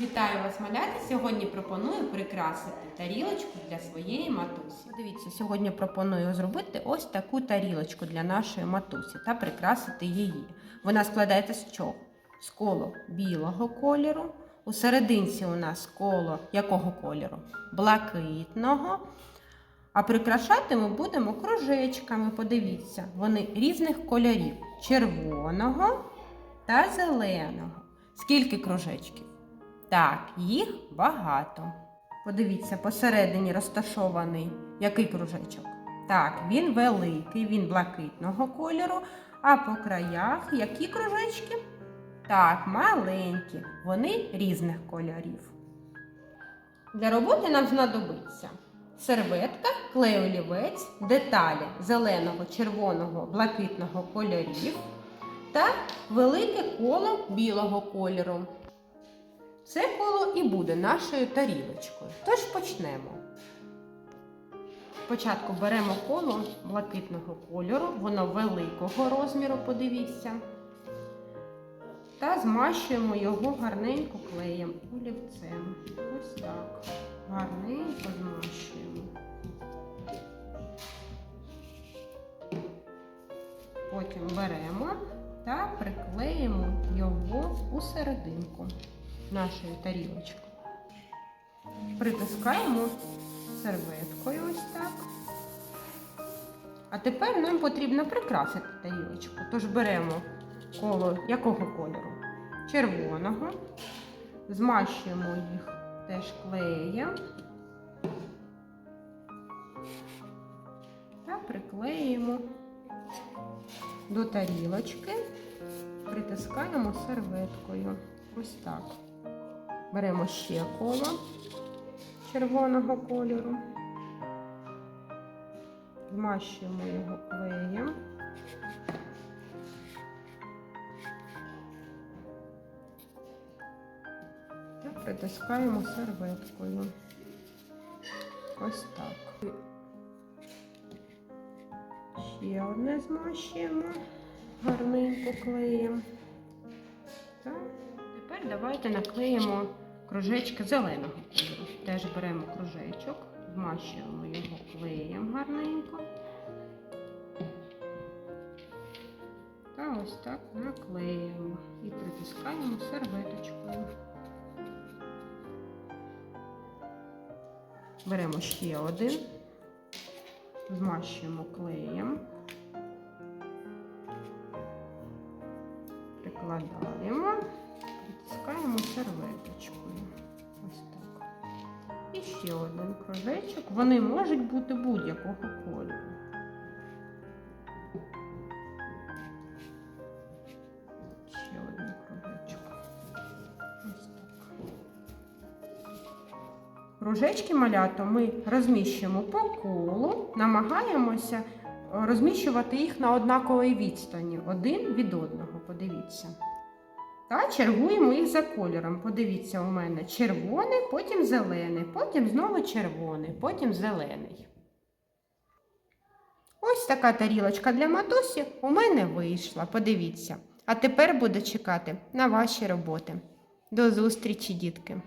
Вітаю вас, малята! Сьогодні пропоную прикрасити тарілочку для своєї матусі. Подивіться, сьогодні пропоную зробити ось таку тарілочку для нашої матусі та прикрасити її. Вона складається з чого? З коло білого кольору. У серединці у нас коло якого кольору? Блакитного. А прикрашати ми будемо кружечками. Подивіться, вони різних кольорів: червоного та зеленого. Скільки кружечків? Так, їх багато. Подивіться, посередині розташований який кружечок? Так, він великий, він блакитного кольору, а по краях які кружечки? Так, маленькі, вони різних кольорів. Для роботи нам знадобиться серветка, клей олівець, деталі зеленого, червоного, блакитного кольорів та велике коло білого кольору. Це коло і буде нашою тарілочкою. Тож почнемо. Спочатку беремо коло блакитного кольору, воно великого розміру, подивіться. Та змащуємо його гарненько клеєм олівцем. Ось так. Гарненько змащуємо. Потім беремо та приклеїмо його у серединку нашої тарілочки. Притискаємо серветкою ось так. А тепер нам потрібно прикрасити тарілочку. Тож беремо коло якого кольору? Червоного. Змащуємо їх теж клеєм. Та приклеїмо до тарілочки, притискаємо серветкою. Ось так. Беремо ще коло червоного кольору, змащуємо його клеєм. Та притискаємо серветкою. Ось так. Ще одне змащуємо гарненько клеєм. Так. Тепер давайте наклеїмо кружечки зеленого кольору. Теж беремо кружечок, змащуємо його клеєм гарненько. Та ось так наклеїмо і притискаємо серветочкою. Беремо ще один, змащуємо клеєм, прикладаємо, серветочкою. Ось так. І ще один кружечок. Вони можуть бути будь-якого кольору. Ще один кружечок. Кружечки малято ми розміщуємо по колу, намагаємося е, розміщувати їх на однаковій відстані один від одного. Подивіться. Та чергуємо їх за кольором. Подивіться, у мене червоний, потім зелений, потім знову червоний, потім зелений. Ось така тарілочка для матусі у мене вийшла. Подивіться. А тепер буду чекати на ваші роботи. До зустрічі, дітки!